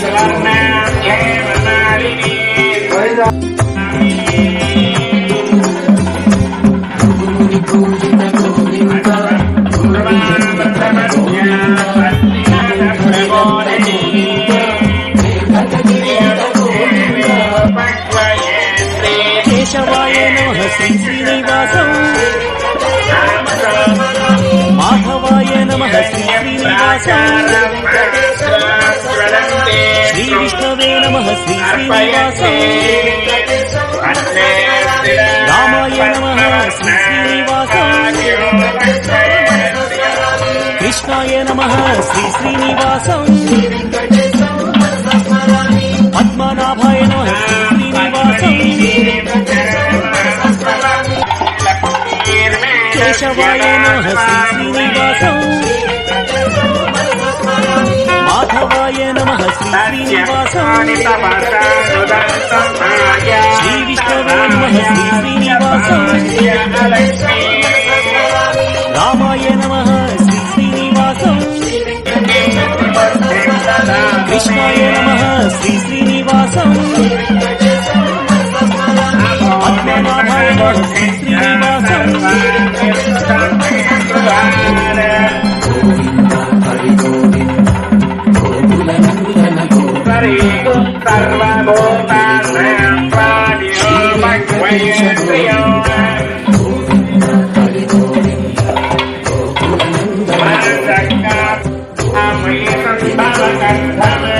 కేశవాయ విష్ణవే నమ శ్రీ శ్రీనివాసం. రామాయ నమ శ్రీ శ్రీనివాసం. కృష్ణాయ నమ శ్రీ శ్రీనివాసం. పద్మనాభాయ నమ కేశవాయ నమ శ్రీ శ్రీనివాసం. మాధవాయ నమ శ్రీ శ్రీనివాసం. శ్రీ విష్ణవే నమ Malacan, Malacan.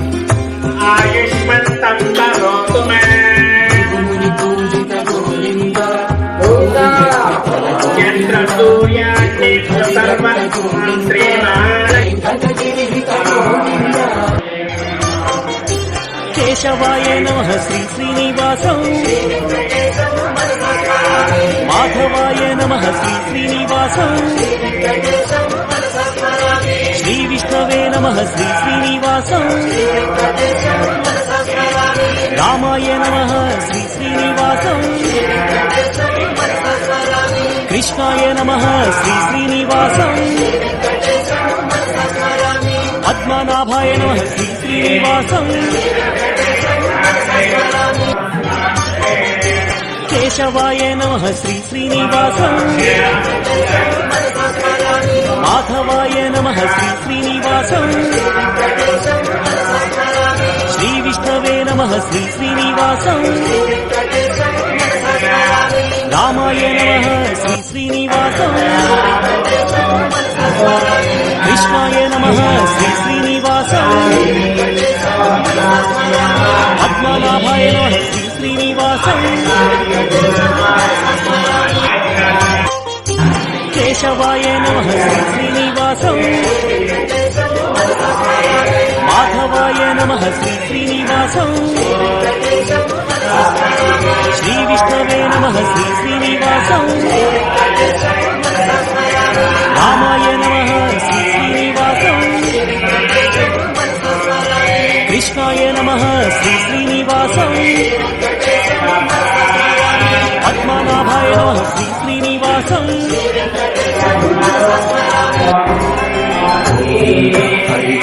కేశవాయ నమ శ్రీ శ్రీనివాసం. మాధవాయ నమ శ్రీ శ్రీనివాసం. శ్రీ విష్ణవే నమ శ్రీ శ్రీనివాసం. రామాయ నమ శ్రీ శ్రీనివాసం. కృష్ణాయ నమ శ్రీ శ్రీనివాసం. పద్మనాభాయ నమ. శ్రీ శ్రీనివాసం. కేశవాయ నమ. శ్రీ శ్రీనివాసం. మాధవాయ నమ. శ్రీ శ్రీనివాసం. శ్రీ విష్ణవే నమ. శ్రీ శ్రీనివాసం. రామాయ నమ శ్రీ శ్రీనివాస. కృష్ణాయ నమ శ్రీ శ్రీనివాస. పద్మనాభాయ నమ శ్రీ శ్రీనివాస. కేశవాయ నమ శ్రీ శ్రీనివాస. మాధవాయ నమ శ్రీ శ్రీనివాస. శ్రీ విష్ణవే నమ శ్రీ శ్రీనివాసం రామాయ నమ శ్రీ శ్రీనివాసం కృష్ణాయ నమ శ్రీ శ్రీనివాసం పద్మనాభాయ నమ శ్రీ శ్రీనివాసం హరి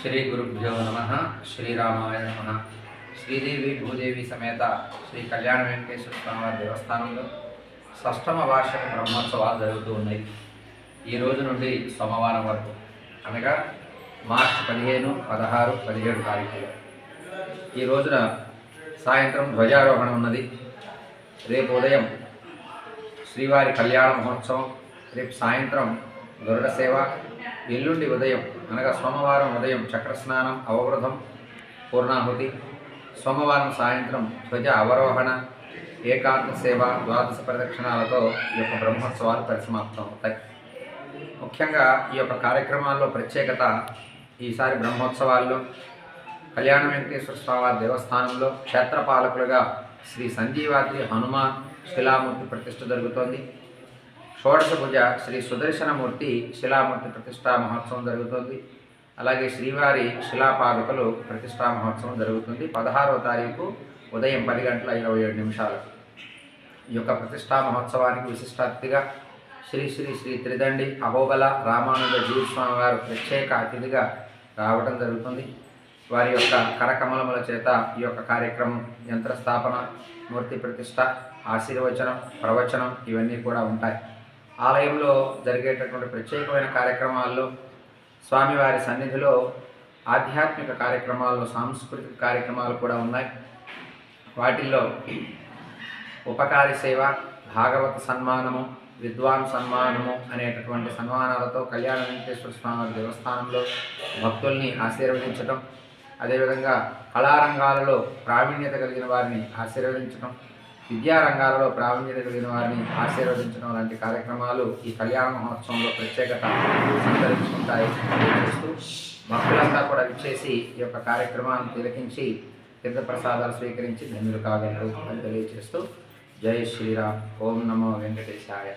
శ్రీ గురుభ్యో నమ శ్రీరామాయ నమ. శ్రీదేవి భూదేవి సమేత శ్రీ కళ్యాణ వెంకటేశ్వర స్వామి దేవస్థానంలో షష్టమ వార్షిక బ్రహ్మోత్సవాలు జరుగుతూ ఉన్నాయి. ఈ రోజు నుండి సోమవారం వరకు. అనగా మార్చి పదిహేను పదహారు పదిహేడు తారీఖులు. ఈ రోజున సాయంత్రం ధ్వజారోహణ ఉన్నది. రేపు ఉదయం శ్రీవారి కళ్యాణ మహోత్సవం రేపు సాయంత్రం గరుడ సేవ ఎల్లుండి ఉదయం అనగా సోమవారం ఉదయం చక్రస్నానం అవవృధం పూర్ణాహుతి సోమవారం సాయంత్రం ధ్వజ అవరోహణ ఏకాంత సేవ ద్వాదశ ప్రదక్షిణాలతో ఈ యొక్క బ్రహ్మోత్సవాలు పరిసమాప్తం అవుతాయి ముఖ్యంగా ఈ యొక్క కార్యక్రమాల్లో ప్రత్యేకత ఈసారి బ్రహ్మోత్సవాల్లో కళ్యాణ వెంకటేశ్వర స్వామి దేవస్థానంలో క్షేత్రపాలకులుగా శ్రీ సంజీవాద్రి హనుమాన్ శిలామూర్తి ప్రతిష్ఠ జరుగుతోంది. షోడశ పూజ శ్రీ సుదర్శనమూర్తి శిలామూర్తి ప్రతిష్టా మహోత్సవం జరుగుతుంది. అలాగే శ్రీవారి శిలాపాదుకలు ప్రతిష్టా మహోత్సవం జరుగుతుంది. పదహారవ తారీఖు ఉదయం పది గంటల ఇరవై ఏడు నిమిషాలు ఈ యొక్క ప్రతిష్టా మహోత్సవానికి విశిష్టాతిథిగా శ్రీ శ్రీ శ్రీ త్రిదండి అహోబల రామానుజ జీవస్వామి వారు ప్రత్యేక అతిథిగా రావడం జరుగుతుంది. వారి యొక్క కరకమలముల చేత ఈ యొక్క కార్యక్రమం యంత్రస్థాపన మూర్తి ప్రతిష్ట ఆశీర్వచనం ప్రవచనం ఇవన్నీ కూడా ఉంటాయి. ఆలయంలో జరిగేటటువంటి ప్రత్యేకమైన కార్యక్రమాల్లో స్వామివారి సన్నిధిలో ఆధ్యాత్మిక కార్యక్రమాల్లో సాంస్కృతిక కార్యక్రమాలు కూడా ఉన్నాయి. వాటిల్లో ఉపకారి సేవ భాగవత సన్మానము విద్వాన్ సన్మానము అనేటటువంటి సన్మానాలతో కళ్యాణ వెంకటేశ్వర స్వామి దేవస్థానంలో భక్తుల్ని ఆశీర్వదించటం అదేవిధంగా కళారంగాలలో ప్రావీణ్యత కలిగిన వారిని ఆశీర్వదించటం విద్యారంగాలలో ప్రావీణ్యత కలిగిన వారిని ఆశీర్వదించడం లాంటి కార్యక్రమాలు ఈ కళ్యాణ మహోత్సవంలో ప్రత్యేకత సంతరించుకుంటాయి. భక్తులంతా కూడా విచ్చేసి ఈ యొక్క కార్యక్రమాన్ని తిలకించి తీర్థప్రసాదాలు స్వీకరించి ధన్యులు కాగలరు అని తెలియజేస్తూ జై శ్రీరామ్. ఓం నమో వెంకటేశాయ.